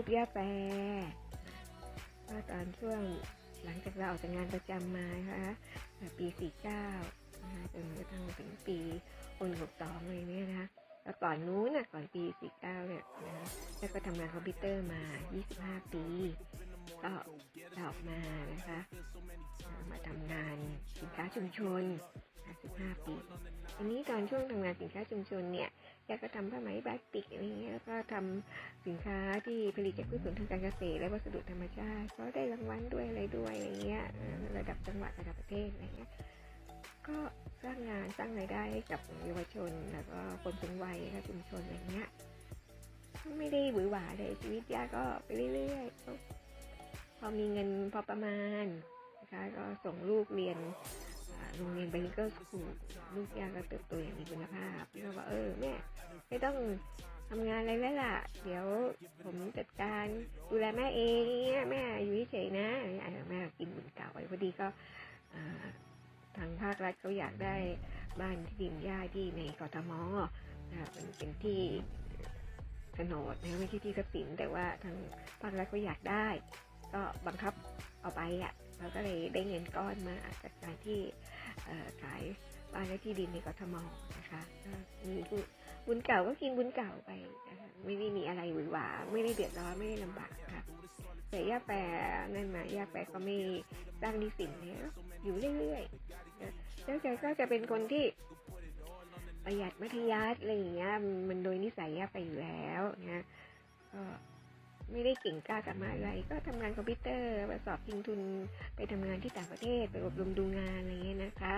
รูปย่าแปรก็ตอนช่วงหลังจากเราออกจากงานประจำมานะคะปี 49นะคะจนกระทั่งถึงปีคน62อะไรเนี่ยนะคะแล้วก่อนนู้นน่ะก่อนปี 49 เนี่ยนะคะแล้วก็ทำงานคอมพิวเตอร์มา 25 ปี ก็ออกมานะคะ มาทำงานสินค้าชุมชน 15 ปี อันนี้ตอนช่วงทำงานสินค้าชุมชนเนี่ย ยายก็ทำผ้าไหมบาติกอะไรเงี้ยแล้วก็ทำสินค้าที่ผลิตจากพืชผลทางการเกษตรและวัสดุธรรมชาติก็ได้รางวัลด้วยอะไรด้วยอะไรเงี้ยระดับจังหวัดระดับประเทศอะไรเงี้ยก็สร้างงานสร้างรายได้ให้กับเยาวชนแล้วก็คนสูงวัยและชุมชนอะไรเงี้ยไม่ได้หวือหวาเลยชีวิตย่าก็ไปเรื่อยๆพอมีเงินพอประมาณนะคะก็ส่งลูกเรียนโรงเรียนไบลิเกอร์สคูลลูกย่าก็เติบโตอย่างมีคุณภาพพี่ก็ว่าเออแม่ ไม่ต้องทำงานอะไรแล้วล่ะ เดี๋ยวผมจัดการดูแลแม่เองเงี้ยแม่อยู่เฉยๆนะอะไรเงี้ยแม่ก็กินบุญเก่าไปพอดีก็ทางภาครัฐเขาอยากได้บ้านที่ดินย่าที่ในกทมนะเป็นเป็นที่โฉนดนะไม่ใช่ที่ทรัพย์สินแต่ว่าทางภาครัฐเขาอยากได้ ก็บังคับเอาไปอะเราก็เลยได้เงินก้อนมาจากการที่ขาย บ้านและที่ดินในกทมนะคะมีบุญบุญเก่าก็กินบุญเก่าไปนะคะไม่ได้มีอะไรหวือหวาไม่ได้เดือดร้อนไม่ได้ลำบากค่ะแต่ย่าแปรนั่นมาย่าแปรก็ไม่สร้างหนิสินเนี่ยอยู่เรื่อยๆนะแล้วแกก็จะเป็นคนที่ประหยัดมัธยัสถ์อะไรอย่างเงี้ย มันโดยนิสัยย่าไปอยู่แล้วนะก็ไม่ได้เก่งกล้าสามารถอะไร ก็ทำงานคอมพิวเตอร์ไปสอบชิงทุนไปทำงานที่ต่างประเทศไปอบรมดูงานอะไรเงี้ยนะคะ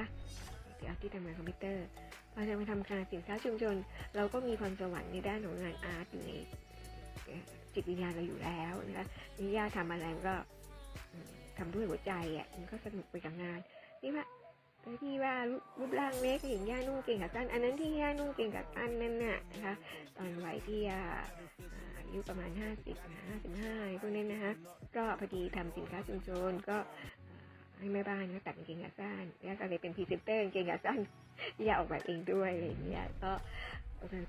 ที่ทำงานคอมพิวเตอร์พอจะมาทำการสินค้าชุมชน เราก็มีความสวรรค์ในด้านของงานอาร์ตอยู่ในจิตวิญญาณเราอยู่แล้วนะคะนี่ย่าทำอะไรมันก็ทำด้วยหัวใจอะมันก็สนุกไปกับงาน นี่ว่าที่ว่ารูปร่างเล็กอย่างย่านุ่งเก่งกับสั้นอันนั้นที่ย่านุ่งเก่งกับสั้นนั่นน่ะนะคะตอนวัยที่ย่าอายุประมาณห้าสิบห้าสิบห้าพวกนี้นะคะก็พอดีทำสินค้าชุมชนก็ ให้แม่บ้านก็ตัดกางเกงขาสั้นย่าก็เลยเป็นพรีเซนเตอร์กางเกงขาสั้นย่าออกแบบเองด้วยอะไรอย่างเงี้ยก็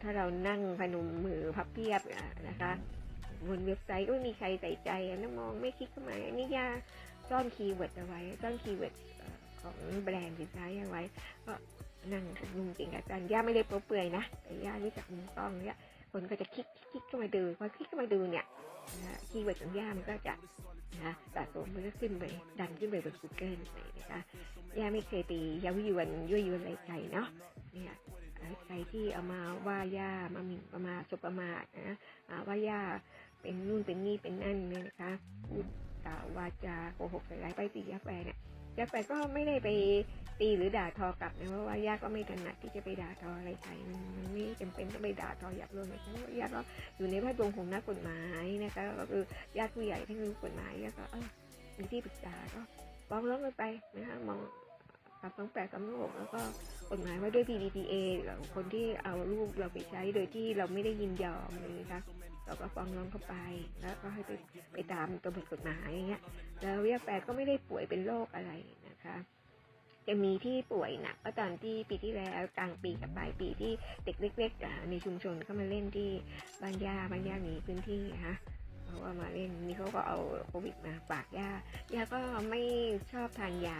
ถ้าเรานั่งพนมมือพับเพียบนะคะบนเว็บไซต์ก็ไม่มีใครใส่ใจอะนะมองไม่คิดเข้ามานนี้ย่าซ่อนคีย์เวิร์ดเอาไว้ซ่อนคีย์เวิร์ดของแบรนด์สินค้าย่าไว้ ก็นั่งนุ่งเก่งกับจันย่าไม่ได้โป๊เปื่อยนะแต่ย่ารู้จักมุมกล้องเนี่ย คนก็จะคลิกคลิกเข้ามาดูพอคลิกเข้ามาดูเนี่ยนะคีย์เวิร์ดของย่ามันก็จะนะสะสมมันก็ขึ้นไปดันขึ้นไปบน Google เลยนะคะย่าไม่เคยตีย้าวยวนยั่วยวนอะไรใครเนาะเนี่ยใครที่เอามาว่าย่ามาหมิ่นประมาทสบประมาทนะอ่าว่าย่าเป็นนู่นเป็นนี่เป็นนั่นเนี่ยนะคะพูดกล่าววาจาโกหกใส่ร้ายไปายสีย่าแปรเนี่ย ย่าแปก็ไม่ได้ไปตีหรือด่าทอกลับนะเพราะว่าย่าก็ไม่ถนัดที่จะไปด่าทออะไรใครมันมันไม่จำเป็นต้องไปด่าทอหยาบโลนอะไรเพราะว่าย่าก็อยู่ในแวดวงของนักกฎหมายนะคะก็คือญาติผู้ใหญ่ที่รู้กฎหมายย่าก็เออมีที่ปรึกษาก็ฟ้องร้องกันไปนะคะมอง รับสองแปดสองหกแล้วก็กฎหมายว่าด้วย PDPA แล้วคนที่เอารูปเราไปใช้โดยที่เราไม่ได้ยินยอมเลยนะคะเราก็ฟ้องร้องเข้าไป แล้วก็ให้ไปไปตามตัวบทกฎหมายอย่างเงี้ยแล้วเรียกแปดก็ไม่ได้ป่วยเป็นโรคอะไรนะคะจะมีที่ป่วยหนักก็ตอนที่ปีที่แล้วกลางปีกับปลายปีที่เด็กเล็กๆในชุมชนเข้ามาเล่นที่บ้านย่าบ้านย่ามีพื้นที่นะคะเพรามาเล่นนี่เขาก็เอาโควิดมาฝากย่ายาก็ไม่ชอบทานยา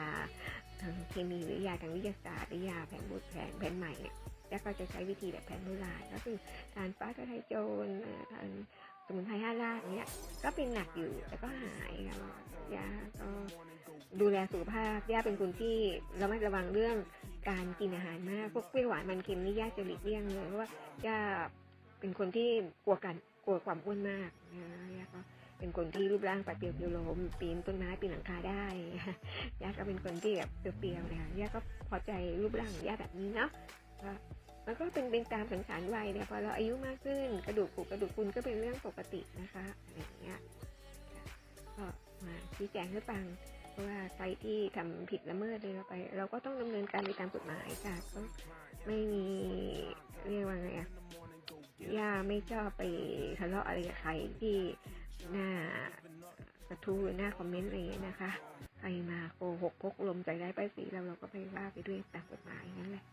ทางเคมีหรือยาทางวิทยาศาสตร์หรือยาแผนโบแผนแผนใหม่เนี่ยยาก็จะใช้วิธีแบบแผนโบราณก็คือทานฟ้าทะไทยโจรทานสมุนไพรห้ารากเนี่ยก็เป็นหนักอยู่แต่ก็หายค่ะยาก็ดูแลสุขภาพย่าเป็นคนที่ระมัดระวังเรื่องการกินอาหารมากพวกเปรี้ยวหวานมันเค็มนี่ย่าจะหลีกเลี่ยงเลยเพราะว่าย่าเป็นคนที่กลัวกันกลัวความอ้วนมากนะย่าก็ เป็นคนที่รูปร่างปัดเปรียวเปรียวลมปีนต้นไม้ปีนหลังคาได้ย่าก็เป็นคนที่แบบเปรียวๆนะคะย่าก็พอใจรูปร่างย่าแบบนี้เนาะมันก็เป็นเป็นตามสังขารวัยเนี่ยพอเราอายุมากขึ้นกระดูกผุกระดูกพุนก็เป็นเรื่องปกตินะคะอะไรอย่างเงี้ยก็มาชี้แจงให้ฟังเพราะว่าใครที่ทำผิดละเมิดเลยเราไป เราก็ต้องดำเนินการไปตามกฎหมายค่ะก็ไม่มีเรียกว่าไงอะย่าไม่ชอบไปทะเลาะอะไรกับใครที่ หน้ากระทู้หรือหน้าคอมเมนต์อะไรอย่างเงี้ยนะคะใครมาโกหกพกลมใจได้ไปสีเราเราก็ไปว่าไปด้วยตามกฎหมายนั่นแหละ